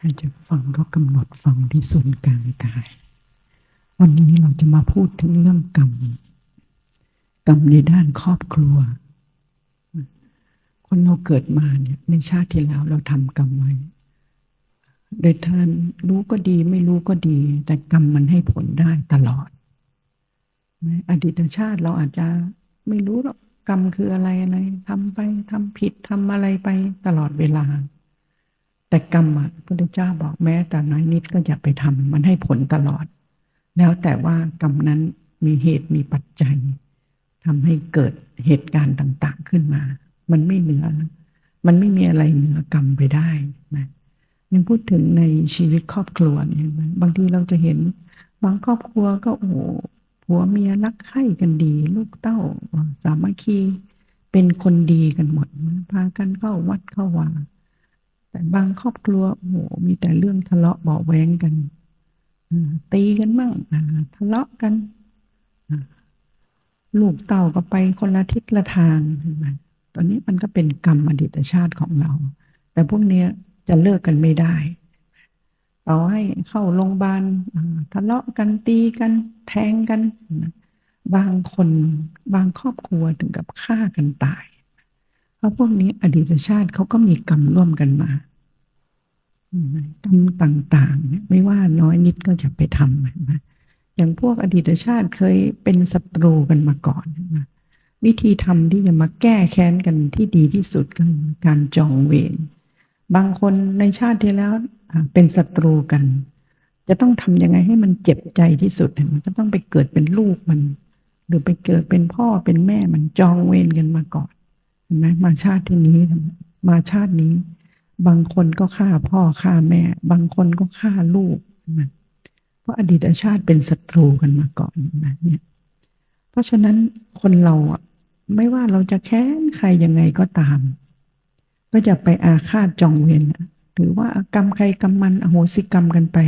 ใครจะฟังก็กำหนดฟังที่ศูนกลางกาย วันนี้เราจะมาพูดถึงเรื่องกรรม กรรมในด้านครอบครัว คนเราเกิดมาเนี่ยในชาติที่แล้วเราทำกรรมไว้ โดยท่านรู้ก็ดีไม่รู้ก็ดี แต่กรรมมันให้ผลได้ตลอด อดีตชาติเราอาจจะไม่รู้หรอกกรรมคืออะไรอะไรทำไปทำผิดทำอะไรไปตลอดเวลา แต่กรรมพระพุทธเจ้าบอกแม้ แต่น้อยนิดก็อย่าไปทำมันให้ผลตลอด แล้วแต่ว่ากรรมนั้นมีเหตุมีปัจจัยทำให้เกิดเหตุการณ์ต่าง ๆขึ้นมา มันไม่เหนือ มันไม่มีอะไรเหนือกรรมไปได้นะยังพูดถึงในชีวิตครอบครัวเนี่ยบางทีเราจะเห็น บางครอบครัวก็โอ้ผัวเมียรักใคร่กันดี ลูกเต้า สามัคคีเป็นคนดีกันหมดพากันเข้าวัดเข้าวา แต่บางครอบครัวโอ้โหมีแต่เรื่องทะเลาะเบาแวงกันตีกันบ้างทะเลาะกันลูกเต่าก็ไปคนละทิศละทางเห็นไหมตอนนี้มันก็เป็นกรรมอดีตชาติของเรา แต่พวกนี้จะเลิกกันไม่ได้ ต่อให้เข้าโรงพยาบาลทะเลาะกันตีกันแทงกัน บางคนบางครอบครัวถึงกับฆ่ากันตาย เพราะพวกนี้อดีตชาติเขาก็มีกรรมร่วมกันมากรรมต่างๆเนี่ยไม่ว่าน้อยนิดก็จะไปทำนะอย่างพวกอดีตชาติเคยเป็นศัตรูกันมาก่อนนะวิธีทำที่จะมาแก้แค้นกันที่ดีที่สุดก็คือการจองเวรบางคนในชาติที่แล้วเป็นศัตรูกัน จะต้องทำยังไงให้มันเจ็บใจที่สุดมันก็ต้องไปเกิดเป็นลูกมัน หรือไปเกิดเป็นพ่อเป็นแม่มันจองเวรกันมาก่อน ห็นไหมมาชาติที่นี้ มาชาตินี้ บางคนก็ฆ่าพ่อฆ่าแม่ บางคนก็ฆ่าลูกมันเพราะอดีตชาติเป็นศัตรูกันมาก่อนนะเนี่ยเพราะฉะนั้นคนเราอะไม่ว่าเราจะแค้นใครยังไงก็ตาม ก็จะไปอาฆาตจองเวรหรือว่ากรรมใครกรรมมันอโหสิกรรมกันไป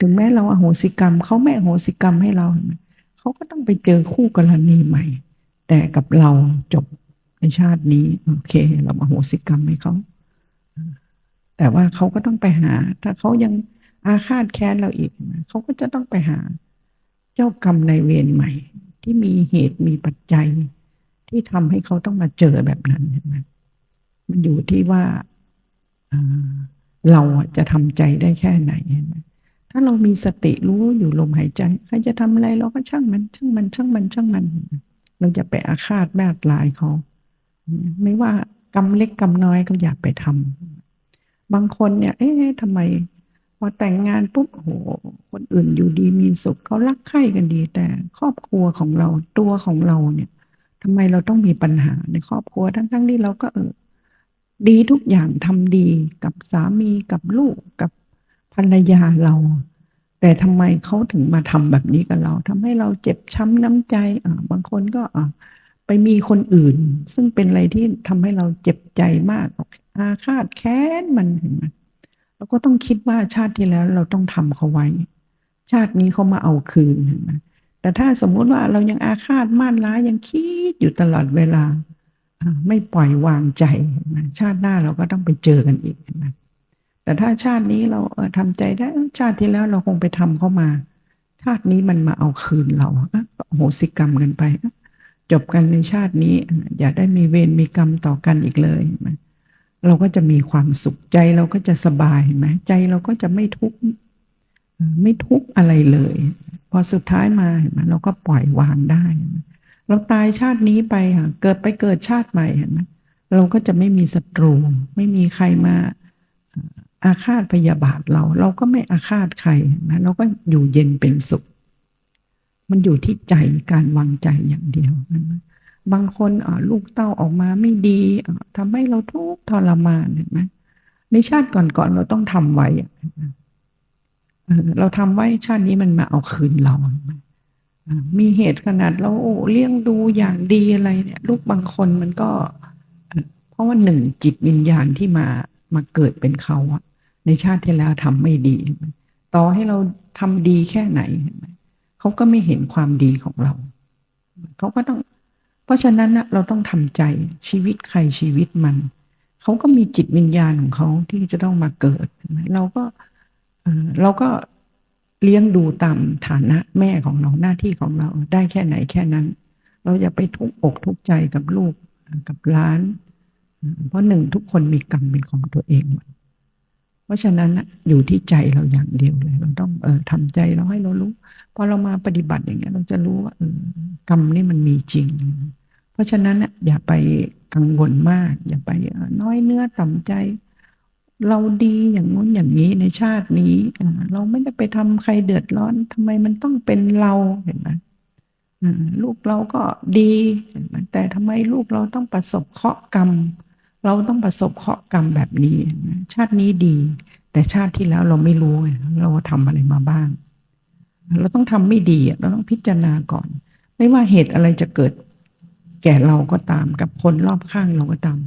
ถึงแม้เราอโหสิกรรมเขาไม่อโหสิกรรมให้เราเขาก็ต้องไปเจอคู่กรณีใหม่ แต่กับเราจบ ในชาตินี้ โอเค เราอโหสิกรรมให้เขาแต่ว่าเขาก็ต้องไปหา ถ้าเขายังอาฆาตแค้นเราอีกเขาก็จะต้องไปหา เจ้ากรรมในเวรใหม่ ที่มีเหตุมีปัจจัย ที่ทำให้เขาต้องมาเจอแบบนั้นเห็นไหมมันอยู่ที่ว่าเราจะทำใจได้แค่ไหนเห็นไหมถ้าเรามีสติรู้อยู่ลมหายใจใครจะทำอะไรเราก็ช่างมัน ช่างมัน ช่างมันช่างมัน เราจะไปอาฆาตแม่ลายเขา ไม่ว่ากรรมเล็กกรรมน้อยก็อย่าไปทำบางคนเนี่ย เอ๊ะทำไมพอแต่งงานปุ๊บโห คนอื่นอยู่ดีมีสุขเขารักใคร่กันดี แต่ครอบครัวของเราตัวของเราเนี่ยทำไมเราต้องมีปัญหาในครอบครัวทั้งๆที่เราก็เออดีทุกอย่างทำดีกับสามีกับลูกกับภรรยาเรา แต่ทำไมเขาถึงมาทำแบบนี้กับเราทำให้เราเจ็บช้ำน้ำใจอ่าบางคนก็อ่า ไปมีคนอื่น ซึ่งเป็นอะไรที่ทำให้เราเจ็บใจมากอาฆาตแค้นมันเห็นไหมเราก็ต้องคิดว่าชาติที่แล้วเราต้องทำเขาไว้ ชาตินี้เขามาเอาคืนเห็นไหมแต่ถ้าสมมุติว่าเรายังอาฆาตม่านร้ายยังคิดอยู่ตลอดเวลา ไม่ปล่อยวางใจชาติหน้าเราก็ต้องไปเจอกันอีกนะแต่ถ้าชาตินี้เราทำใจได้ชาติที่แล้วเราคงไปทำเข้ามา ชาตินี้มันมาเอาคืนเราโหสิกรรมกันไป จบกันในชาตินี้ อย่าได้มีเวรมีกรรมต่อกันอีกเลยเราก็จะมีความสุขใจเราก็จะสบายไหมใจเราก็จะไม่ทุกข์ไม่ทุกข์อะไรเลย พอสุดท้ายมาเห็นไหมเราก็ปล่อยวางได้ เราตายชาตินี้ไปค่ะเกิดไปเกิดชาติใหม่เห็นไหมเราก็จะไม่มีศัตรูไม่มีใครมาอาฆาตพยาบาทเรา เราก็ไม่อาฆาตใครนะเราก็อยู่เย็นเป็นสุข มันอยู่ที่ใจการวางใจอย่างเดียวนะบางคนลูกเต้าออกมาไม่ดีทำให้เราทุกข์ทรมานเห็นไหมในชาติก่อนๆเราต้องทำไว้เราทำไว้ชาตินี้มันมาเอาคืนเรามีเหตุขนาดเราโอ้เลี้ยงดูอย่างดีอะไรเนี่ย ลูกบางคนมันก็ เพราะว่าหนึ่งจิตวิญญาณที่มามาเกิดเป็นเขาอะในชาติที่แล้วทำไม่ดี ต่อให้เราทำดีแค่ไหนเห็นไหม ขาก็ไม่เห็นความดีของเรา เขาก็ต้อง เพราะฉะนั้นนะเราต้องทำใจชีวิตใครชีวิตมัน เขาก็มีจิตวิญญาณของเขาที่จะต้องมาเกิด เราก็เราก็เลี้ยงดูตามฐานะแม่ของเราหน้าที่ของเราได้แค่ไหนแค่นั้น เราอย่าไปทุกอกทุกใจกับลูกกับล้าน เพราะหนึ่งทุกคนมีกรรมเป็นของตัวเองหมด เพราะฉะนั้นอยู่ที่ใจเราอย่างเดียวเลย เราต้องเออทำใจเราให้เรารู้พอเรามาปฏิบัติอย่างเงี้ย เราจะรู้ว่าเออกรรมนี่มันมีจริง เพราะฉะนั้นอย่าไปกังวลมาก อย่าไปน้อยเนื้อต่ำใจ เราดีอย่างนู้นอย่างนี้ในชาตินี้เราไม่ได้ไปทำใครเดือดร้อนทำไมมันต้องเป็นเราเห็นไหมลูกเราก็ดี แต่ทำไมลูกเราต้องประสบเคราะห์กรรมเเราต้องประสบเคราะห์กรรมแบบนี้ ชาตินี้ดี แต่ชาติที่แล้วเราไม่รู้เราทำอะไรมาบ้าง เราต้องทำไม่ดีเราต้องพิจารณาก่อน ไม่ว่าเหตุอะไรจะเกิดแก่เราก็ตาม กับคนรอบข้างเราก็ตาม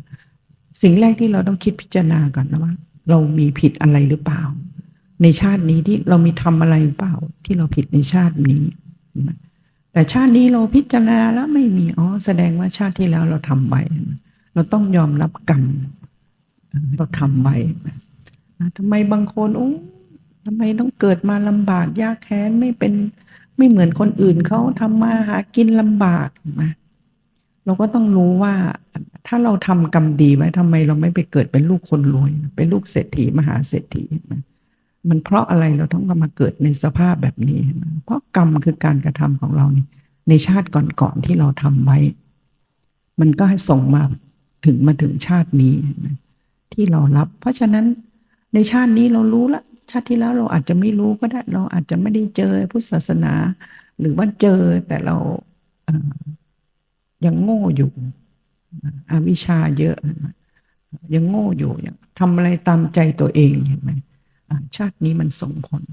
สิ่งแรกที่เราต้องคิดพิจารณาก่อนนะว่า เรามีผิดอะไรหรือเปล่า ในชาตินี้ที่เรามีทำอะไรเปล่า ที่เราผิดในชาตินี้แต่ชาตินี้เราพิจารณาแล้วไม่มีอ๋อแสดงว่าชาติที่แล้วเราทำไว้ เราต้องยอมรับกรรมเราทำไว้ทำไมบางคนโอ้ทำไมต้องเกิดมาลำบากยากแค้นไม่เป็นไม่เหมือนคนอื่นเขาทำมาหากินลำบากมาเราก็ต้องรู้ว่า ถ้าเราทำกรรมดีไว้ทำไมเราไม่ไปเกิดเป็นลูกคนรวย เป็นลูกเศรษฐีมหาเศรษฐีมันเพราะอะไรเราต้องมาเกิดในสภาพแบบนี้เพราะกรรมคือการกระทำของเราในชาติก่อนๆที่เราทำไว้ มันก็ให้ส่งมา ถึงมาถึงชาตินี้ที่เรารับ เพราะฉะนั้นในชาตินี้เรารู้ละชาติที่แล้วเราอาจจะไม่รู้ก็ได้ เราอาจจะไม่ได้เจอพุทธศาสนา หรือว่าเจอแต่เรายังโง่อยู่อวิชชาเยอะ ยังโง่อยู่ยังทำอะไรตามใจตัวเองเห็นไหมชาตินี้มันส่งผล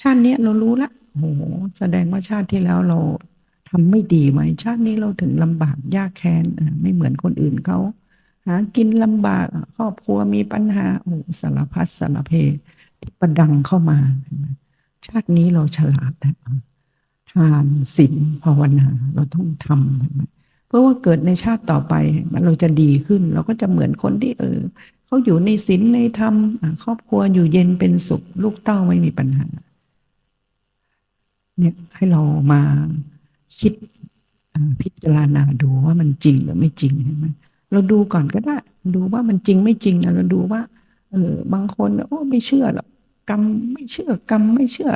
ชาตินี้เรารู้ละโอ้โหแสดงว่าชาติที่แล้วเราทำไม่ดีไหมชาตินี้เราถึงลำบากยากแค้นไม่เหมือนคนอื่นเขา หากินลำบาก ครอบครัวมีปัญหาโอ้สารพัดสารเพที่ประดังเข้ามา ชาตินี้เราฉลาดนะทานศีลภาวนา เราต้องทำเพราะว่าเกิดในชาติต่อไปมันเราจะดีขึ้น เราก็จะเหมือนคนที่เออเขาอยู่ในศีลในธรรมครอบครัวอยู่เย็นเป็นสุข ลูกเต้าไม่มีปัญหา เนี่ยให้เรามาคิดพิจารณาดูว่ามันจริงหรือไม่จริงใช่ไหม เราดูก่อนก็ได้ ดูว่ามันจริงไม่จริงนะเราดูว่า เออบางคนโอ้ไม่เชื่อหรอกกรรมไม่เชื่อกรรมไม่เชื่อ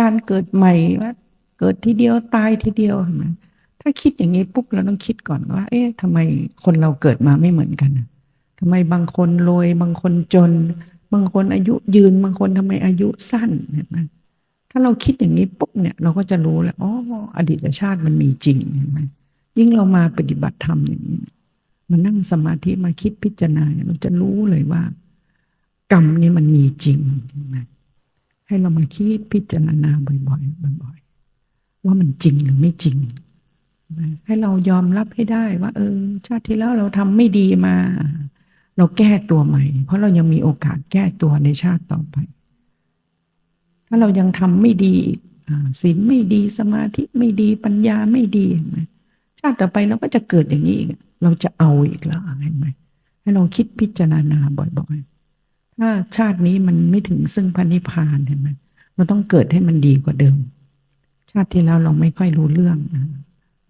การเกิดใหม่ว่าเกิดทีเดียวตายทีเดียวเห็นไหมถ้าคิดอย่างนี้ปุ๊บเราต้องคิดก่อนว่า เอ๊ะทำไมคนเราเกิดมาไม่เหมือนกันทำไมบางคนรวยบางคนจน บางคนอายุยืนบางคนทำไมอายุสั้นเห็นไหมถ้าเราคิดอย่างนี้ปุ๊บเนี่ยเราก็จะรู้แล้วอ๋ออดีตชาติมันมีจริงเห็นไหมยิ่งเรามาปฏิบัติธรรมอย่างนี้ มานั่งสมาธิมาคิดพิจารณาเราจะรู้เลยว่า กรรมนี่มันมีจริงให้เรามาคิดพิจารณาบ่อยๆบ่อยๆว่ามันจริงหรือไม่จริง ให้เรายอมรับให้ได้ว่า เออ ชาติที่แล้วเราทำไม่ดีมา เราแก้ตัวใหม่ เพราะเรายังมีโอกาสแก้ตัวในชาติต่อไป ถ้าเรายังทำไม่ดีศีลไม่ดีสมาธิไม่ดีปัญญาไม่ดีชาติต่อไปเราก็จะเกิดอย่างนี้อีก เราจะเอาอีกแล้วเห็นไหมให้เราคิดพิจารณาบ่อยๆ ถ้าชาตินี้มันไม่ถึงซึ่งพันิพานเห็นไหมเราต้องเกิดให้มันดีกว่าเดิม ชาติที่แล้วเราไม่ค่อยรู้เรื่องนะ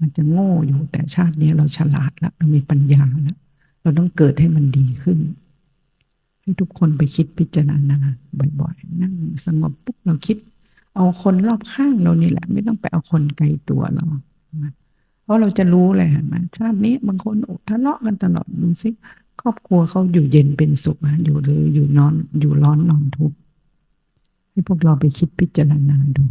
มันจะโง่อยู่แต่ชาตินี้เราฉลาดแล้วเรามีปัญญาแล้วเราต้องเกิดให้มันดีขึ้น ให้ทุกคนไปคิดพิจารณาบ่อยๆ นั่งสงบปุ๊บเราคิด เอาคนรอบข้างเรานี่แหละ ไม่ต้องไปเอาคนไกลตัวเรา เพราะเราจะรู้เลยนไหมชาตินี้บางคนทะเลาะกันตลอดดูสิครอบครัวเขาอยู่เย็นเป็นสุขอยู่หรืออยู่นอนอยู่ร้อนนอนทุกข์ให้พวกเราไปคิดพิจารณาดู